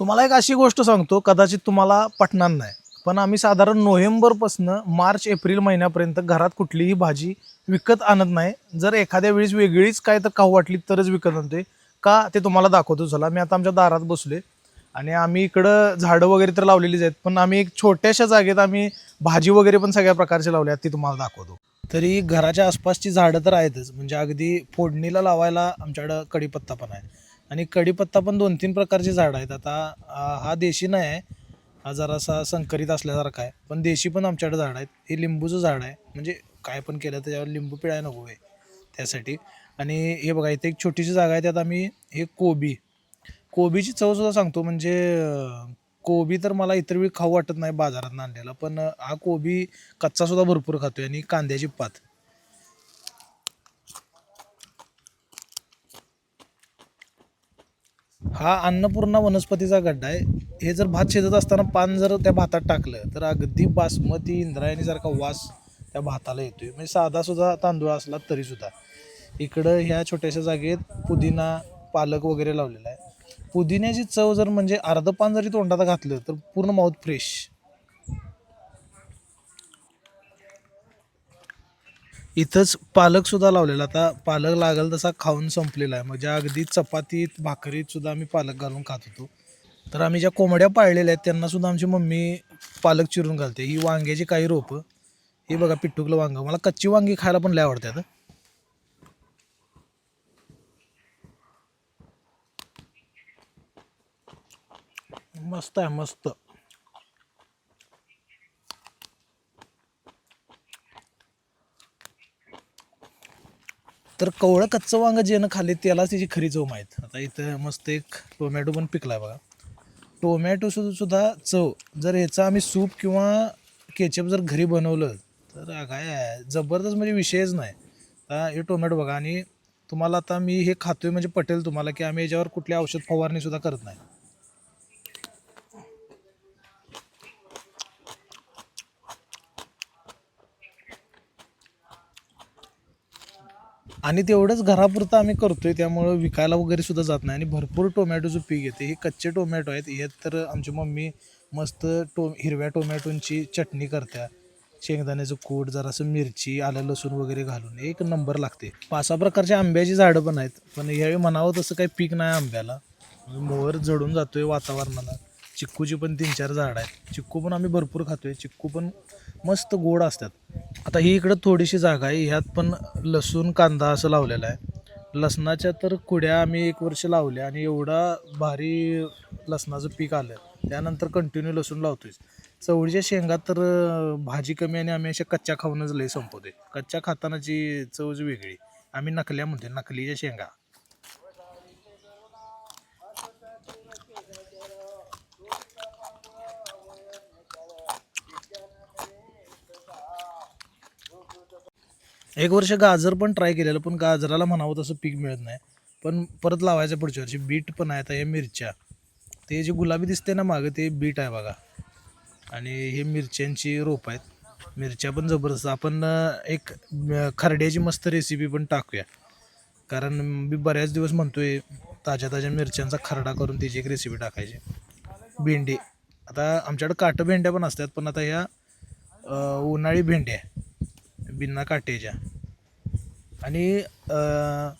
तुम्हाला एक अशी गोष्ट सांगतो कदाचित तुम्हाला पटणार नाही. पण आम्ही साधारण नोव्हेंबरपासनं मार्च एप्रिल महिन्यापर्यंत घरात कुठलीही भाजी विकत आणत नाही. जर एखाद्या वेळेस वेगळीच काय तर खाऊ वाटली तरच विकत आणतोय. का? ते तुम्हाला दाखवतो. चला मी आता आमच्या दारात बसलोय. आणि आम्ही इकडं झाडं वगैरे तर लावलेलीच आहेत पण आम्ही एक छोट्याशा जागेत आम्ही भाजी वगैरे पण सगळ्या प्रकारचे लावले आहेत ती तुम्हाला दाखवतो. तरी घराच्या आसपासची झाडं तर आहेतच. म्हणजे अगदी फोडणीला लावायला आमच्याकडं कढीपत्ता पण आहे. आणि कढीपत्ता पण दोन तीन प्रकारचे झाडं आहेत. आता हा देशी नाही आहे. हा जरासा संकरित असल्यासारखा आहे. पण देशी पण आमच्याकडे झाड आहेत. हे लिंबूचं झाड आहे. म्हणजे काय पण केलं त्याच्यावर लिंबू पिळायला नको आहे त्यासाठी. आणि हे बघा इथे एक छोटीशी जागा आहे. त्यात आम्ही हे कोबी. कोबीची चवसुद्धा सांगतो. म्हणजे कोबी तर मला इतर वेळी खाऊ वाटत नाही बाजारात आणलेला. पण हा कोबी कच्चासुद्धा भरपूर खातोय. आणि कांद्याची पात. हा अन्नपूर्णा वनस्पतीचा गड्डा आहे. हे जर भात शिजत असताना पान जर त्या भातात टाकलं तर अगदी बासमती इंद्रायणीसारखा वास त्या भाताला येतो आहे म्हणजे साधा सुद्धा तांदूळ असला तरी सुद्धा. इकडं ह्या छोट्याशा जागेत पुदिना पालक वगैरे लावलेला आहे. पुदिन्याची चव जर म्हणजे अर्धं पान जरी तोंडात घातलं तर पूर्ण माऊथ फ्रेश इथंच पालक सुद्धा लावलेला. आता पालक लागल तसा खाऊन संपलेला आहे. म्हणजे अगदी चपातीत भाकरीत सुद्धा आम्ही पालक घालून खात होतो. तर आम्ही ज्या कोंबड्या पाळलेल्या आहेत त्यांना सुद्धा आमची मम्मी पालक चिरून घालते. ही वांग्याची काही रोपं. हे बघा पिट्टुकलं वांगं. मला कच्ची वांगी खायला पण लय आवडतात मस्त आहे मस्त. तर कवळं कच्चं वांगं जेनं खाली त्याला त्यालाच त्याची खरी चव माहीत. आता इथं मस्त एक टोमॅटो पण पिकला आहे बघा. टोमॅटो सुद्धा सुद्धा चव. जर ह्याचा आम्ही सूप किंवा केचप जर घरी बनवलं तर काय जबरदस्त म्हणजे विषयच नाही. आता हे टोमॅटो बघा आणि तुम्हाला आता मी हे खातोय म्हणजे पटेल तुम्हाला की आम्ही याच्यावर कुठली औषध फवारणीसुद्धा करत नाही. आणि तेवढंच घरापुरतं आम्ही करतोय त्यामुळं विकायला वगैरे सुद्धा जात नाही. आणि भरपूर टोमॅटोचं पीक येते हे कच्चे टोमॅटो आहेत. हे तर आमची मम्मी मस्त टो हिरव्या टोमॅटोंची चटणी करत्या. शेंगदाण्याचं कूट जरासं मिरची आलं लसूण वगैरे घालून एक नंबर लागते. पाच सहा प्रकारच्या आंब्याची झाडं पण आहेत पण यावेळी म्हणावं तसं काही पीक नाही आंब्याला. मोहर जडून जातोय वातावरणाला. चिक्कूची पण तीन चार झाडं आहेत. चिक्कू पण आम्ही भरपूर खातोय. चिक्कू पण मस्त गोड असतात. आता ही इकडं थोडीशी जागा आहे. ह्यात पण लसूण कांदा असं लावलेला आहे. लसणाच्या तर कुड्या आम्ही एक वर्ष लावल्या आणि एवढा भारी लसणाचं पीक आलं त्यानंतर कंटिन्यू लसूण लावतोय. चवळीच्या शेंगा तर भाजी कमी आणि आम्ही अशा कच्च्या खाऊनच लय संपवते कच्च्या खातानाची चवच वेगळी. आम्ही नकल्या म्हणते नकलीच्या शेंगा. एक वर्ष गाजर पण ट्राय केलेलं पण गाजराला म्हणावं तसं पीक मिळत नाही. पण परत लावायचं पुढच्या वर्षी. बीट पण आहे आता हे मिरच्या. ते जे गुलाबी दिसते ना मागं ते बीट आहे बघा. आणि हे मिरच्यांची रोप आहेत. मिरच्या पण जबरदस्त. आपण एक खरड्याची मस्त रेसिपी पण टाकूया. कारण मी बऱ्याच दिवस म्हणतोय ताज्या ताज्या मिरच्यांचा खरडा करून त्याची एक रेसिपी टाकायची. भेंडी. आता आमच्याकडे काटं भेंड्या पण असतात पण आता ह्या उन्हाळी भेंड्या. बिना काटेच्या. आणि अं,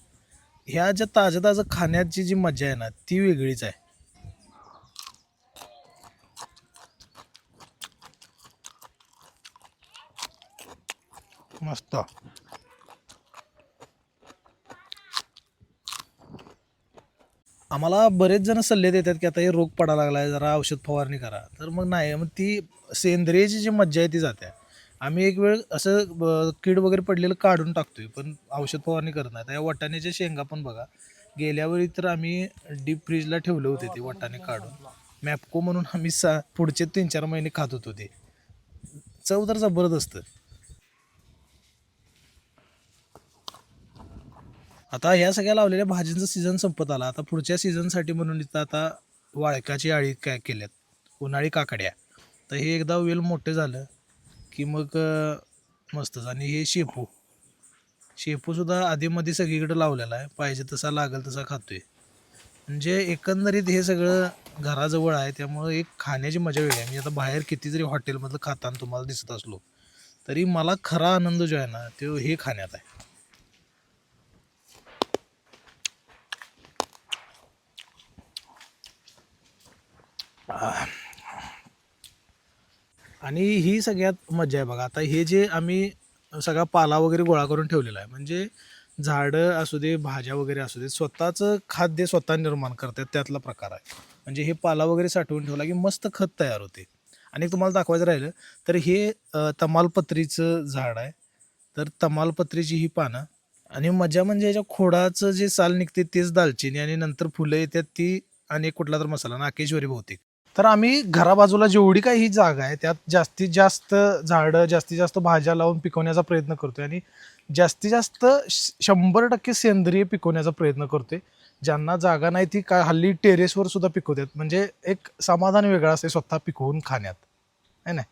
ह्या ज्या ताज्या ताजं खाण्याची जी मजा आहे ना ती वेगळीच आहे. मस्त. आम्हाला बरेच जण सल्ले देतात की आता हे रोग पडा लागलाय जरा औषध फवारणी करा. तर मग नाही मग ती सेंद्रियची जी मज्जा आहे ती जाते. आम्ही एक वेळ असं ब- कीड वगैरे पडलेलं काढून टाकतोय पण औषध फवारणी करत नाही त्या वाटाण्याच्या शेंगा पण बघा गेल्यावेळी तर आम्ही डीप फ्रीजला ठेवले होते ते वाटाणे काढून. मॅपको म्हणून आम्ही सा पुढचे तीन चार महिने खात होतो ते. चव तर जबरदस्त. आता ह्या सगळ्या लावलेल्या भाजींचा सीझन संपत आला. आता पुढच्या सीझनसाठी म्हणून इथं आता वाळकाची आळी काय केल्यात. उन्हाळी काकड्या. तर हे एकदा वेल मोठं झालं. की मग मस्तच आणि हे शेपू. शेपूसुद्धा आधीमध्ये सगळीकडे लावलेला आहे. पाहिजे तसा लागेल तसा खातो आहे म्हणजे एकंदरीत हे सगळं घराजवळ आहे. त्यामुळं एक खाण्याची मजा वेगळी आहे. मी आता बाहेर किती जरी हॉटेलमधलं खाताना तुम्हाला दिसत असलो तरी मला खरा आनंद जो आहे ना तो हे खाण्यात आहे. आणि ही सगळ्यात मजा आहे बघा. आता हे जे आम्ही सगळा पाला वगैरे गोळा करून ठेवलेला आहे. म्हणजे झाडं असू दे भाज्या वगैरे असू दे स्वतःचं खाद्य स्वतः निर्माण करतात त्यातला प्रकार आहे. म्हणजे हे पाला वगैरे साठवून ठेवला की मस्त खत तयार होते. आणि तुम्हाला दाखवायचं राहिलं तर हे तमालपत्रीचं झाड आहे. तर तमालपत्रीची ही पानं. आणि मजा म्हणजे याच्या खोडाचं जे साल निघते तेच दालचिनी आणि नंतर फुलं येतात ती आणि एक कुठला तर मसाला नाकेश्वरी बहुतेक. तर आम्ही घराबाजूला जेवढी काही ही जागा आहे त्यात जास्तीत जास्त झाडं जास्तीत जास्त भाज्या लावून पिकवण्याचा प्रयत्न करतोय आणि जास्तीत जास्त श- शंभर टक्के सेंद्रिय पिकवण्याचा प्रयत्न करतोय. ज्यांना जागा नाही ती का हल्ली टेरेसवर सुद्धा पिकवतात. म्हणजे एक समाधान वेगळं असते स्वतः पिकवून खाण्यात. आहे ना?